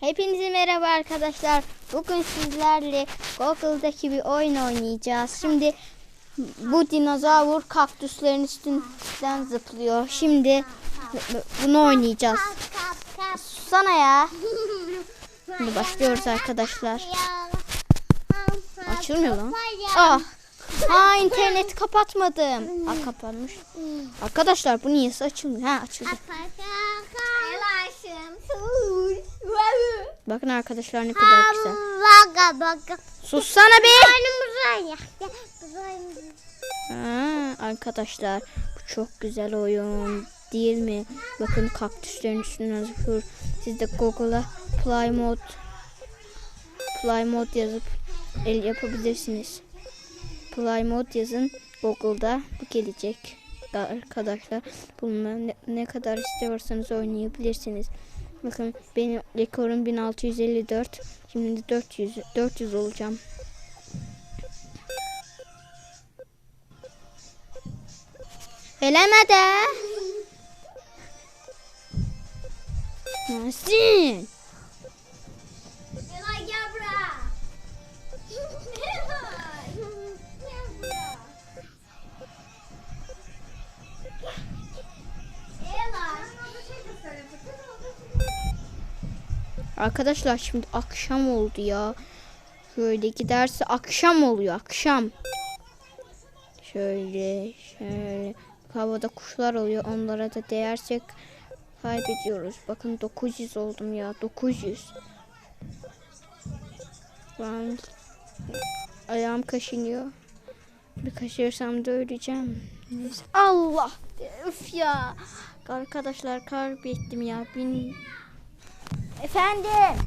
Hepinize merhaba arkadaşlar. Bugün sizlerle Google'daki bir oyun oynayacağız. Şimdi bu dinozor kaktüslerin üstünden zıplıyor. Şimdi bunu oynayacağız. Susana ya. Şimdi başlıyoruz arkadaşlar. Açılmıyor lan. Ah. Ha internet kapatmadım. Ha kapanmış. Arkadaşlar bu niye açılmıyor? Ha açıldı. Bakın arkadaşlar ne kadar güzel. Baga baga. Sussana be. Ha, arkadaşlar bu çok güzel oyun değil mi? Bakın kaktüslerin üstüne zıplıyor. Siz de Google'a Plymouth Plymouth yazıp el yapabilirsiniz. Plymouth yazın Google'da bu gelecek arkadaşlar. Bunu ne, ne kadar istiyorsanız oynayabilirsiniz. Bakın benim rekorum 1654. Şimdi 400 400 olacağım. Elemedi. Nasıl? Arkadaşlar şimdi akşam oldu ya. Şöyle giderse akşam oluyor akşam. Şöyle şöyle havada kuşlar oluyor onlara da değersek kaybediyoruz. Bakın 900 oldum ya 900. Ben ayağım kaşınıyor. Bir kaşırsam da öleceğim. Neyse. Allah üf ya. Arkadaşlar kaybettim ya. Bin... Efendim.